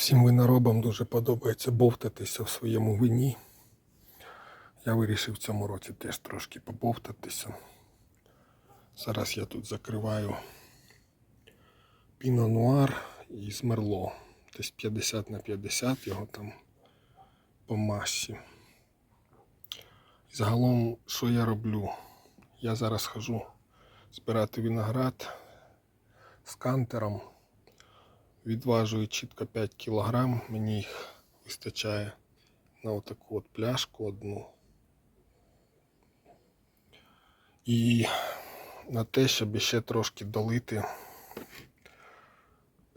Всім виноробам дуже подобається бовтатися в своєму вині. Я вирішив в цьому році теж трошки побовтатися. Зараз я тут закриваю піно нуар із мерло. Десь 50 на 50 його там по масі. І загалом, що я роблю? Я зараз хожу збирати виноград з кантером. Відважую чітко 5 кг, мені їх вистачає на отаку от пляшку одну. І на те, щоб ще трошки долити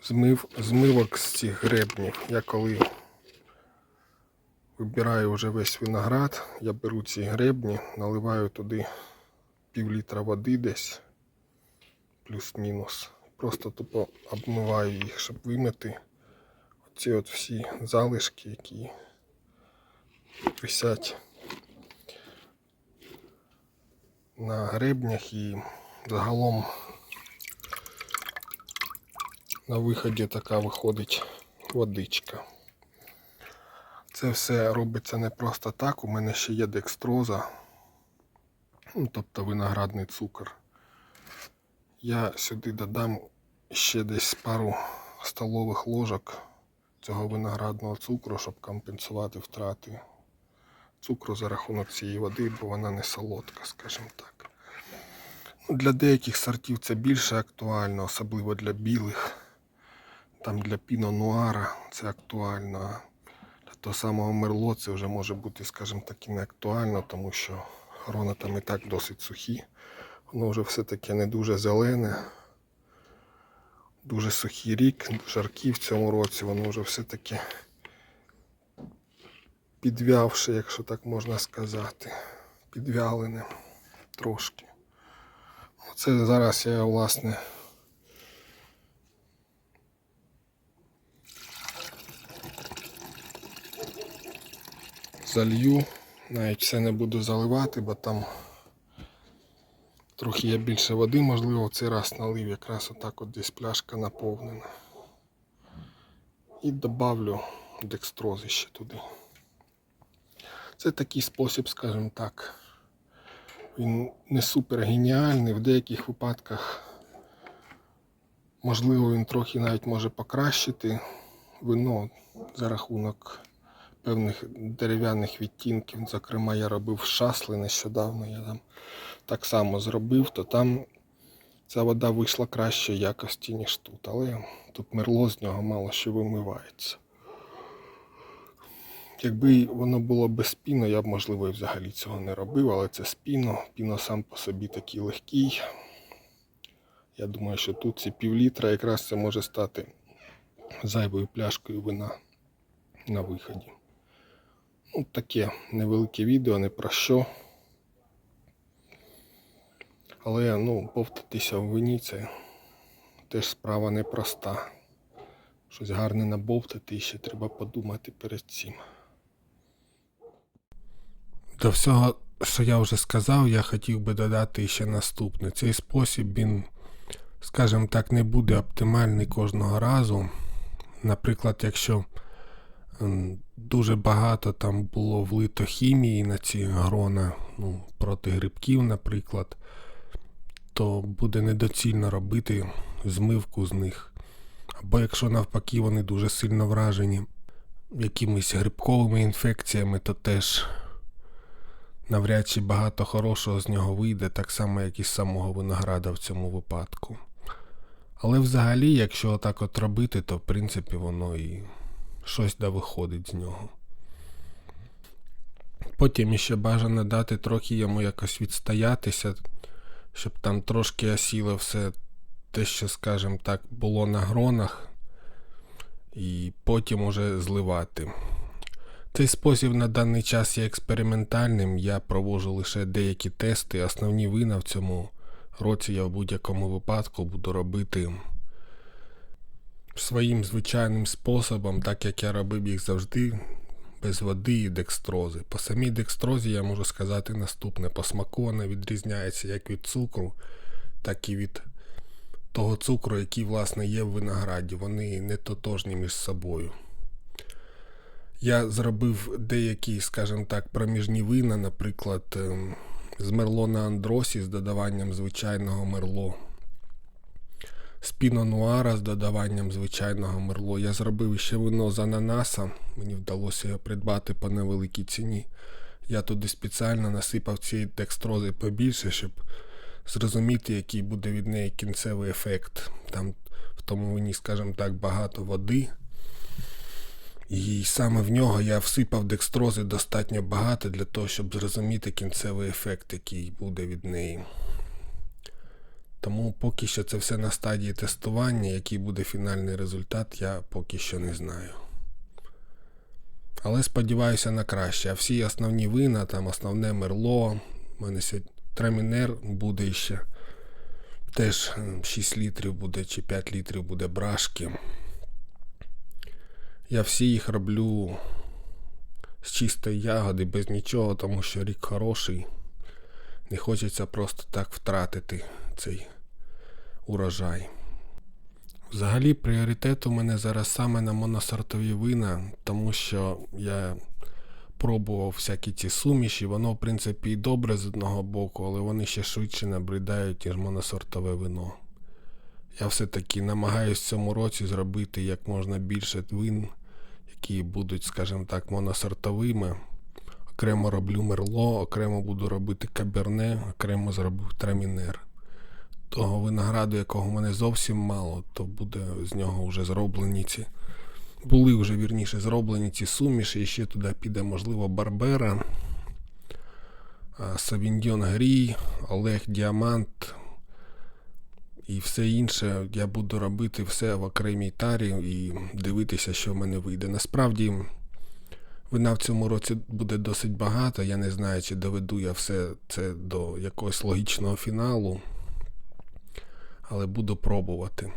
змив, змивок з цих гребнів. Я коли вибираю вже весь виноград, я беру ці гребні, наливаю туди пів літра води десь, плюс-мінус. Просто тупо обмиваю їх, щоб вимити оці от всі залишки, які висять на гребнях і загалом на виході така виходить водичка. Це все робиться не просто так. У мене ще є декстроза, ну, тобто виноградний цукор. Я сюди додам ще десь пару столових ложок цього виноградного цукру, щоб компенсувати втрати цукру за рахунок цієї води, бо вона не солодка, скажімо так. Ну, для деяких сортів це більше актуально, особливо для білих. Там для піно нуара це актуально. Для того самого мерло це вже може бути, скажімо так, і не актуально, тому що грона там і так досить сухі. Воно вже все таки не дуже зелене. Дуже сухий рік, жаркий в цьому році, воно вже все-таки підвявши, якщо так можна сказати. Підвялене трошки. Оце зараз я власне залью. Навіть все не буду заливати, бо там трохи є більше води, можливо, в цей раз налив якраз отак от десь пляшка наповнена. І добавлю декстрози ще туди. Це такий спосіб, скажімо так. Він не супер геніальний, в деяких випадках, можливо, він трохи навіть може покращити вино за рахунок певних дерев'яних відтінків. Зокрема, я робив шасли нещодавно, я там так само зробив, то там ця вода вийшла кращої якості, ніж тут. Але тут мерло з нього мало що вимивається. Якби воно було без піно, я б, можливо, і взагалі цього не робив, але це з піно. Піно сам по собі такий легкий. Я думаю, що тут ці півлітра якраз це може стати зайвою пляшкою вина на виході. Ну, таке невелике відео, не про що. Але ну, повтатися в вині це теж справа непроста. Щось гарне набовтати і ще треба подумати перед цим. До всього, що я вже сказав, я хотів би додати ще наступне. Цей спосіб, він, скажімо так, не буде оптимальний кожного разу. Наприклад, якщо дуже багато там було влито хімії на ці грона, ну, проти грибків, наприклад, то буде недоцільно робити змивку з них. Або якщо навпаки вони дуже сильно вражені якимись грибковими інфекціями, то теж навряд чи багато хорошого з нього вийде, так само, як і з самого винограда в цьому випадку. Але взагалі, якщо отак от робити, то в принципі воно і щось да виходить з нього. Потім ще бажано дати трохи йому якось відстоятися, щоб там трошки осіло все те, що, скажімо так, було на гронах, і потім уже зливати. Цей спосіб на даний час є експериментальним. Я провожу лише деякі тести. Основні вина в цьому році я в будь-якому випадку буду робити своїм звичайним способом, так як я робив їх завжди, без води і декстрози. По самій декстрозі я можу сказати наступне: по смаку вона відрізняється як від цукру, так і від того цукру, який, власне, є в винограді. Вони не тотожні між собою. Я зробив деякі, скажімо так, проміжні вина, наприклад, ем, з Мерлона Андросі з додаванням звичайного мерло. З Піно Нуара з додаванням звичайного мерло. Я зробив ще вино з ананаса. Мені вдалося його придбати по невеликій ціні. Я туди спеціально насипав цієї декстрози побільше, щоб зрозуміти, який буде від неї кінцевий ефект. Там в тому вині, скажімо так, багато води. І саме в нього я всипав декстрози достатньо багато для того, щоб зрозуміти кінцевий ефект, який буде від неї. Тому поки що це все на стадії тестування, який буде фінальний результат, я поки що не знаю. Але сподіваюся на краще. А всі основні вина, там основне мерло, у мене тремінер буде ще. Теж е, 6 літрів буде чи 5 літрів буде брашки. Я всі їх роблю з чистої ягоди, без нічого, тому що рік хороший. Не хочеться просто так втратити цей урожай. Взагалі, пріоритет у мене зараз саме на моносортові вина, тому що я пробував всякі ці суміші. Воно, в принципі, і добре з одного боку, але вони ще швидше набридають, ніж моносортове вино. Я все-таки намагаюся в цьому році зробити як можна більше вин, які будуть, скажімо так, моносортовими. Окремо роблю мерло, окремо буду робити каберне, окремо зробив трамінер. Того винограду, якого в мене зовсім мало, то буде з нього вже зроблені ці. Були вже вірніше зроблені ці суміші, і ще туди піде, можливо, Барбера, а, Савіньйон Грій, Олег Діамант і все інше. Я буду робити все в окремій тарі і дивитися, що в мене вийде. Насправді, вина в цьому році буде досить багато. Я не знаю, чи доведу я все це до якогось логічного фіналу, але буду пробувати.